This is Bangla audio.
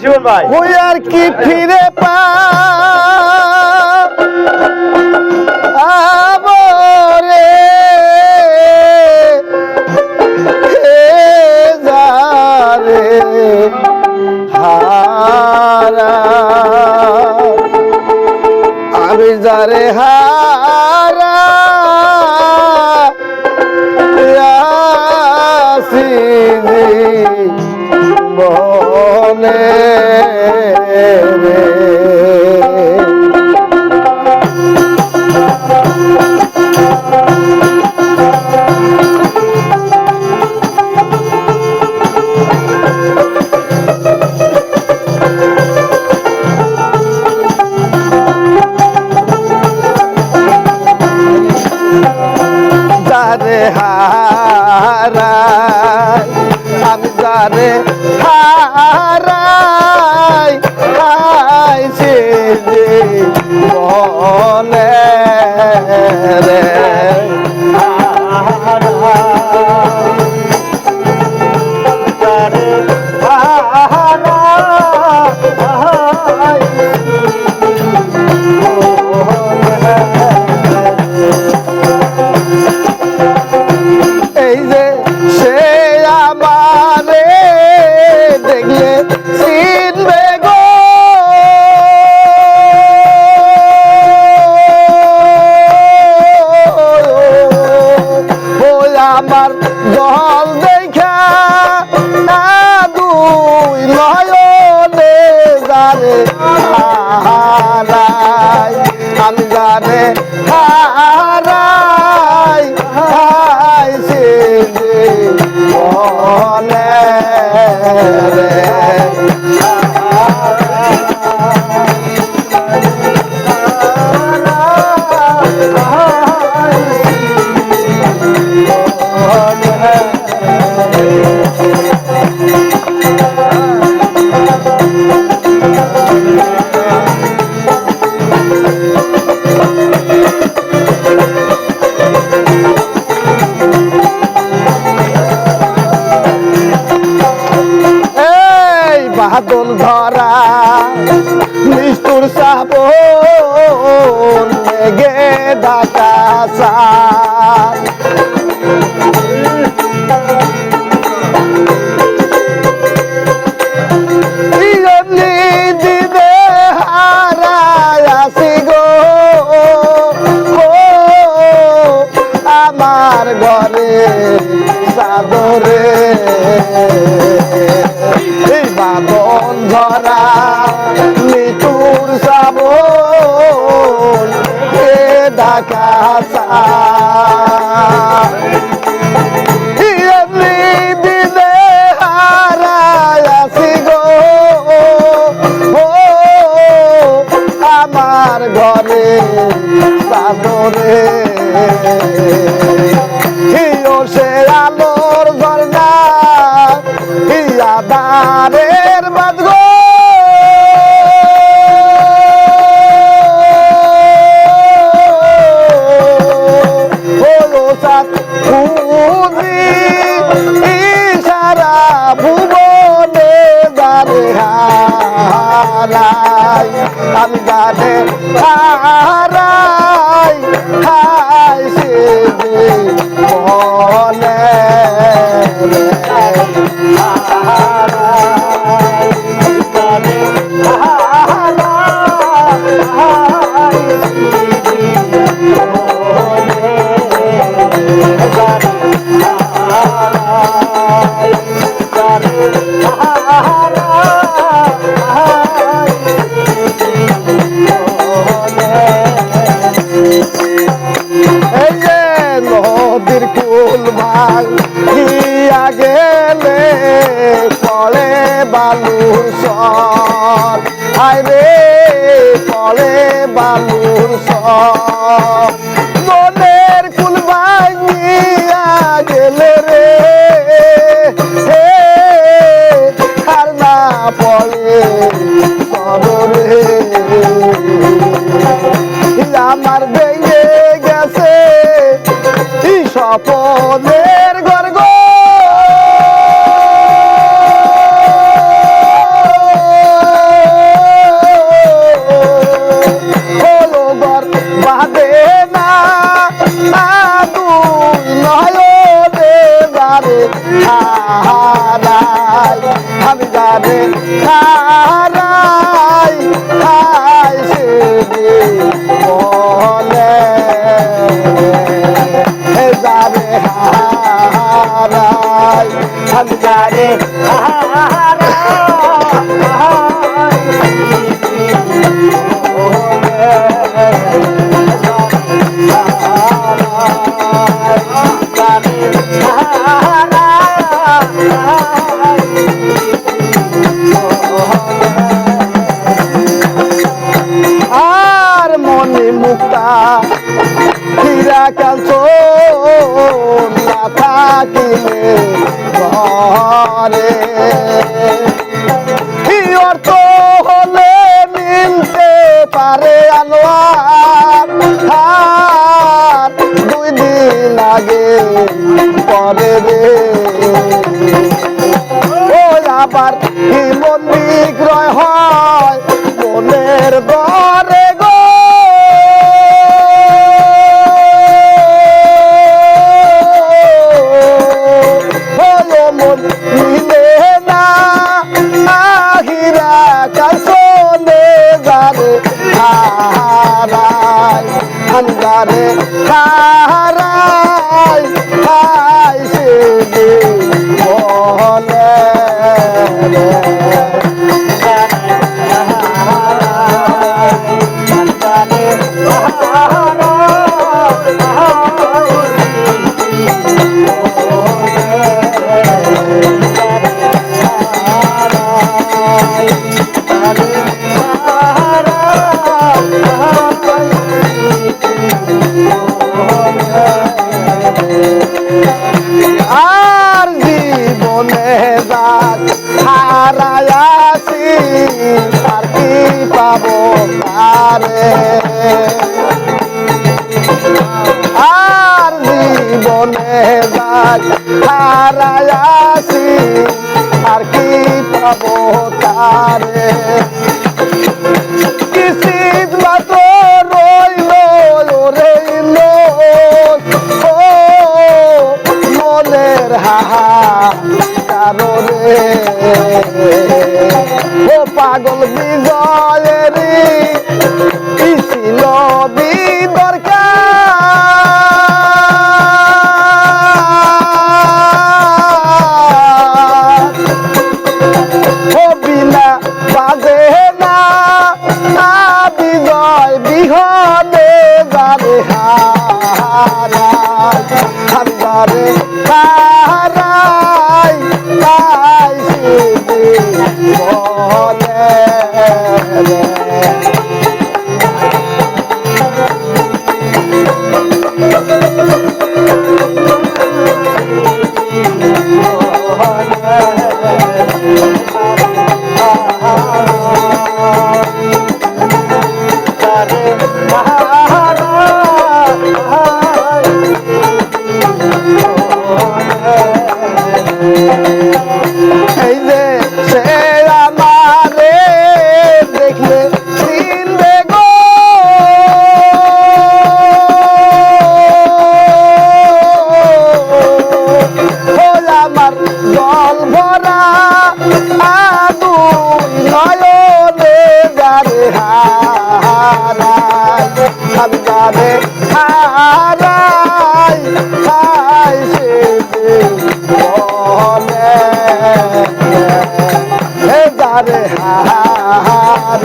শিবন ভাই। ওই আর কি ফিরে পা আমি যারে হারা আসিনি। বলে যারে হারাই আমি যারে হারাই হাইছে যে বলে রে। বাদল ধরা নিষ্ঠুর সাবন গে ডাকা মৃত্যুর সাবন এ ঢাকা সা এমনি দিনে হারায় আসি গো। ও, আমার ঘরে সে আলোর ঝর্ণা হিয়া দারের সাত সারা ভুবনে গানে হারাই। আমি গানে হারাই। হাই সে বলে হায় রে পড়ে বালুর সর মনের কুল ভাঙিয়া গেল রে। আর না পড়ে সদরে আমার হারাই আমি যাবে হারাই হাই সে বলে যাবে হারাই আমি যাবে হারাই। আর কি পাবো তারে। আর জীবনে যাই হারায়াছি আর কি পাবো তারে? Parei, parei. হারাই আমি তারে হারাই হাই হে তারে হারাই